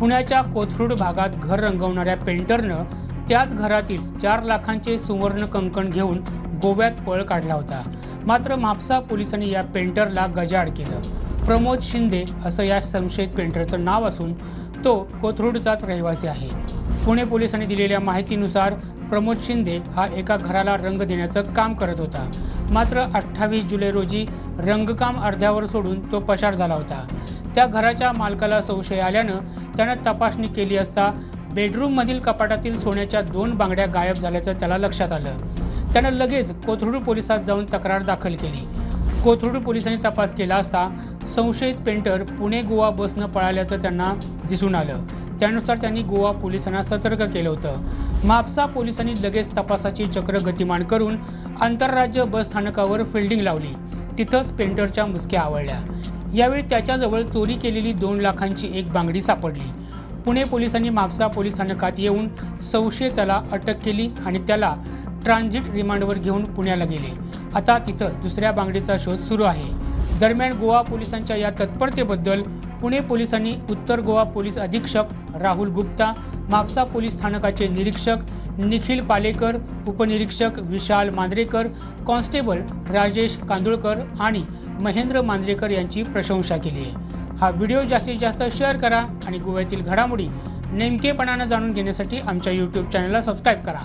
पुण्याच्या कोथरूड भागात घर रंगवणाऱ्या पेंटरनं त्याच घरातील चार लाखांचे सुवर्ण कंकण घेऊन गोव्यात पळ काढला होता. मात्र म्हापसा पोलिसांनी या पेंटरला गजाड केलं. प्रमोद शिंदे असं या संशयित पेंटरचं नाव असून तो कोथरूडचाच रहिवासी आहे. पुणे पोलिसांनी दिलेल्या माहितीनुसार प्रमोद शिंदे हा एका घराला रंग देण्याचं काम करत होता. मात्र अठ्ठावीस जुलै रोजी रंगकाम अर्ध्यावर सोडून तो पसार झाला होता. त्या घराच्या मालकाला संशय आल्यानं त्यानं तपासणी केली असता बेडरूममधील कपाटातील सोन्याच्या दोन बांगड्या गायब झाल्याचं त्याला लक्षात आलं. त्यानं लगेच कोथरूड पोलिसात जाऊन तक्रार दाखल केली. कोथरूड पोलिसांनी तपास केला असता संशयित पेंटर पुणे गोवा बसनं पळाल्याचं त्यांना दिसून आलं. त्यानुसार त्यांनी गोवा पोलिसांना सतर्क केलं होतं. म्हापसा पोलिसांनी लगेच तपासाची चक्र गतिमान करून आंतरराज्य बस स्थानकावर फिल्डिंग लावली. तिथंच पेंटरच्या मुसक्या आवळल्या. यावेळी त्याच्याजवळ चोरी केलेली दोन लाखांची एक बांगडी सापडली. पुणे पोलिसांनी म्हापसा पोलीस स्थानकात येऊन संशयिताला अटक केली आणि त्याला ट्रान्झिट रिमांडवर घेऊन पुण्याला गेले. आता तिथं दुसऱ्या बांगडीचा शोध सुरू आहे. दरम्यान गोवा पोलिसांच्या या तत्परतेबद्दल पुणे पोलिसांनी उत्तर गोवा पोलीस अधीक्षक राहुल गुप्ता म्हापसा पोलीस स्थानकाचे निरीक्षक निखिल पालेकर उपनिरीक्षक विशाल मांद्रेकर कॉन्स्टेबल राजेश कांदुळकर आणि महेंद्र मांद्रेकर यांची प्रशंसा केली आहे. हा व्हिडिओ जास्तीत जास्त शेअर करा आणि गोव्यातील घडामोडी नेमकेपणानं जाणून घेण्यासाठी आमच्या यूट्यूब चॅनलला सबस्क्राईब करा.